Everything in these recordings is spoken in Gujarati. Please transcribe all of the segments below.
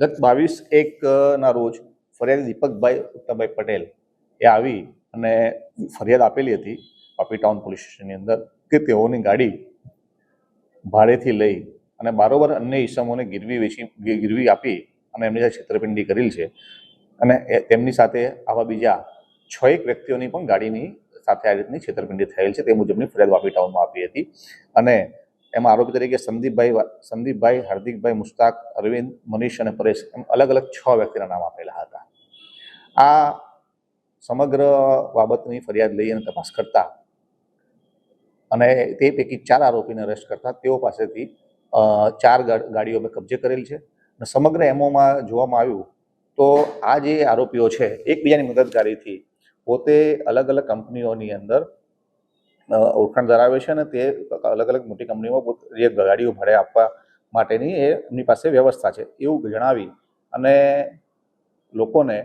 ગત બાવીસ એકના રોજ ફરિયાદી દીપકભાઈ, ઉત્તમભાઈ પટેલ એ આવી અને ફરિયાદ આપેલી હતી પાપી ટાઉન પોલીસ સ્ટેશનની અંદર કે તેઓની ગાડી ભાડેથી લઈ અને બારોબાર અન્ય ઈસમોને ગીરવી વેચી ગીરવી આપી અને એમની સાથે છેતરપિંડી કરેલ છે. અને તેમની સાથે આવા બીજા છ એક વ્યક્તિઓની પણ ગાડીની સાથે આ રીતની છેતરપિંડી થયેલ છે. તે મુજબની ફરિયાદ વાપી ટાઉનમાં આપી હતી. અને એમાં આરોપી તરીકે સંદીપભાઈ સંદીપભાઈ, હાર્દિકભાઈ, મુસ્તાક, અરવિંદ, મનીષ અને પરેશ એમ અલગ અલગ છ વ્યક્તિના નામ આપેલા હતા. આ સમગ્ર બાબતની ફરિયાદ લઈ અને તપાસ કરતા અને તે પૈકી ચાર આરોપીને અરેસ્ટ કરતા તેઓ પાસેથી ચાર ગાડીઓ અમે કબજે કરેલ છે અને સમગ્ર એમઓમાં જોવામાં આવ્યું તો આ જે આરોપીઓ છે, એકબીજાની મદદગારીથી પોતે અલગ અલગ કંપનીઓની અંદર ઓળખાણ ધરાવે છે અને તે અલગ અલગ મોટી કંપનીમાં ગાડીઓ ભાડે આપવા માટેની એ એમની પાસે વ્યવસ્થા છે એવું જણાવી અને લોકોને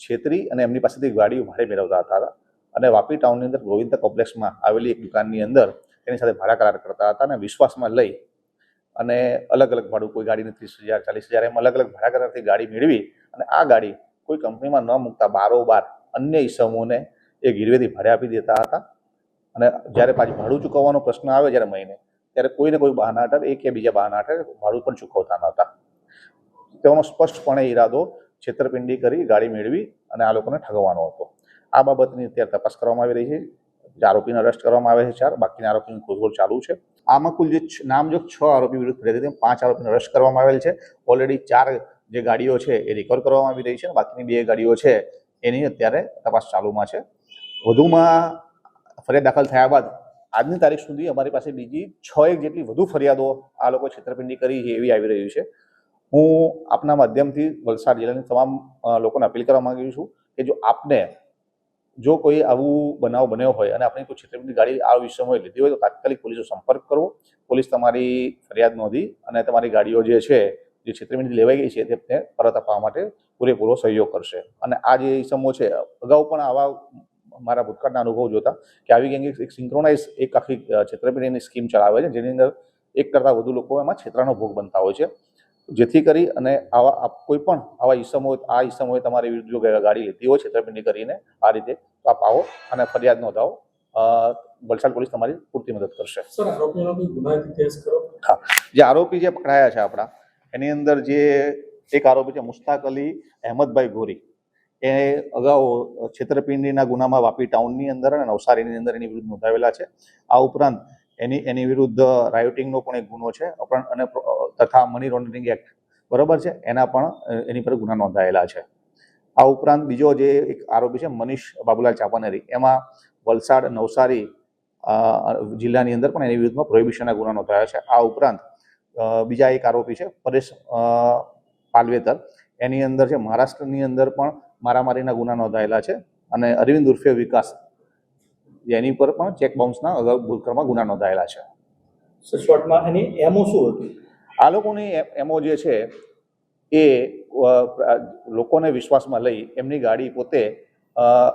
છેતરી અને એમની પાસેથી ગાડીઓ ભાડે મેળવતા હતા અને વાપી ટાઉનની અંદર ગોવિંદ કોમ્પ્લેક્સમાં આવેલી એક દુકાનની અંદર તેની સાથે ભાડા કરાર કરતા હતા અને વિશ્વાસમાં લઈ અને અલગ અલગ ભાડું, કોઈ ગાડીને ત્રીસ હજાર, ચાલીસ હજાર એમ અલગ અલગ ભાડા કરારથી ગાડી મેળવી અને આ ગાડી કોઈ કંપનીમાં ન મૂકતા બારોબાર અન્ય ઈસમોને એ ગીરવેથી ભાડે આપી દેતા હતા. અને જ્યારે પાછી ભાડું ચૂકવવાનો પ્રશ્ન આવે જ્યારે મહિને, ત્યારે કોઈને કોઈ બહાના હટાવે એક કે બીજા બહાના હટાવે ભાડું પણ ચૂકવતા નહોતા. તેઓનો સ્પષ્ટપણે ઈરાદો છેતરપિંડી કરી ગાડી મેળવી અને આ લોકોને ઠગવાનો હતો. આ બાબતની અત્યારે તપાસ કરવામાં આવી રહી છે. જે આરોપીને અરેસ્ટ કરવામાં આવે છે ચાર, બાકીના આરોપીની શોધખોળ ચાલુ છે. આમાં કુલ જે નામ નામજોગ છ આરોપી વિરુદ્ધ ફરિયાદ હતી પાંચ આરોપીને અરેસ્ટ કરવામાં આવેલ છે. ઓલરેડી ચાર જે ગાડીઓ છે એ રિકવર કરવામાં આવી રહી છે બાકીની બે ગાડીઓ છે એની અત્યારે તપાસ ચાલુમાં છે. વધુમાં ફરિયાદ દાખલ થયા બાદ આજની તારીખ સુધી અમારી પાસે બીજી છ એક જેટલી વધુ ફરિયાદો આ લોકો છેતરપિંડી કરી છે એવી આવી રહી છે. હું આપના માધ્યમથી વલસાડ જિલ્લાની તમામ લોકોને અપીલ કરવા માંગુ છું કે જો આપને જો કોઈ આવું બનાવ બન્યો હોય અને આપણે કોઈ છેતરપિંડી ગાડી આ વિષયમાં લીધી હોય તો તાત્કાલિક પોલીસનો સંપર્ક કરવો. પોલીસ તમારી ફરિયાદ નોંધી અને તમારી ગાડીઓ જે છે, જે છેતરપિંડી લેવાઈ ગઈ છે તેમને પરત આપવા માટે પૂરેપૂરો સહયોગ કરશે. અને આ જે ઇસમો છે, અગાઉ પણ આવા મારા ભૂતકાળના અનુભવ જોતા કે આવી ગેંગ એક સિંક્રોનાઇઝ એક આખી છેતરપિંડીની સ્કીમ ચલાવે છે જેની અંદર એક કરતાં વધુ લોકો એમાં છેતરાનો ભોગ બનતા હોય છે. જેથી કરી અને આવા કોઈ પણ આવા ઈસમો આ ઈસમોએ તમારી વિરુદ્ધ જો ગાડી લીધી હોય છેતરપિંડી કરીને આ રીતે તો આપ આવો અને ફરિયાદ નોંધાવો. વલસાડ પોલીસ તમારી પૂરતી મદદ કરશે. કરો જે આરોપી જે પકડાયા છે આપણા એની અંદર જે એક આરોપી છે મુસ્તાક અલી અહેમદભાઈ ગોરી. એ અગાઉ છેતરપિંડીના ગુનામાં વાપી ટાઉનની અંદર અને નવસારીની અંદર એની વિરુદ્ધ નોંધાવેલા છે. આ ઉપરાંત એની એની વિરુદ્ધ રાયોટિંગનો પણ એક ગુનો છે અને તથા મની લોન્ડરિંગ એક્ટ બરોબર છે, એના પણ એની પર ગુના નોંધાયેલા છે. આ ઉપરાંત બીજો જે એક આરોપી છે, મનીષ બાબુલાલ ચાપાનેરી એમાં વલસાડ, નવસારી જિલ્લાની અંદર પણ એની વિરુદ્ધમાં પ્રોહિબિશનના ગુના નોંધાયા છે. આ ઉપરાંત બીજા એક આરોપી છે, પરેશ પાલવેતર. એની અંદર છે મહારાષ્ટ્રની અંદર પણ મારામારીના ગુના નોંધાયેલા છે અને અરવિંદ ઉર્ફે વિકાસ એની પર પણ ચેક બાઉન્સના અગાઉ ભૂતકાળમાં ગુના નોંધાયેલા છે. શોર્ટમાં એની એમઓ શું હતું? આ લોકોની એમઓ એમો જે છે એ લોકોને વિશ્વાસમાં લઈ એમની ગાડી પોતે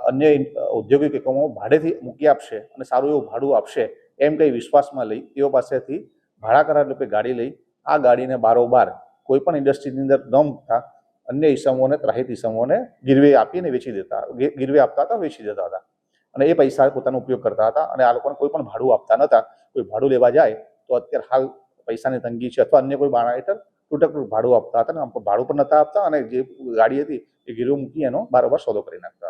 અન્ય ઔદ્યોગિક એકમો ભાડેથી મૂકી આપશે અને સારું એવું ભાડું આપશે એમ કંઈ વિશ્વાસમાં લઈ તેઓ પાસેથી ભાડા કરાર રૂપે ગાડી લઈ આ ગાડીને બારોબાર કોઈ પણ ઇન્ડસ્ટ્રીની અંદર ન મૂકતા અન્ય ઈસમોને, ત્રાહિત ઈસમોને ગીરવે આપીને વેચી દેતા ગીરવે આપતા હતા, વેચી દેતા હતા. અને એ પૈસા પોતાનો ઉપયોગ કરતા હતા અને આ લોકોને કોઈ પણ ભાડું આપતા નહોતા. કોઈ ભાડું લેવા જાય તો અત્યારે હાલ પૈસાની તંગી છે અથવા અન્ય કોઈ બાણા હેઠળ તૂટક ભાડું આપતા હતા ને ભાડું પણ નહોતા આપતા અને જે ગાડી હતી એ ગીરવે મૂકી એનો બારોબાર સોદો કરી નાખતા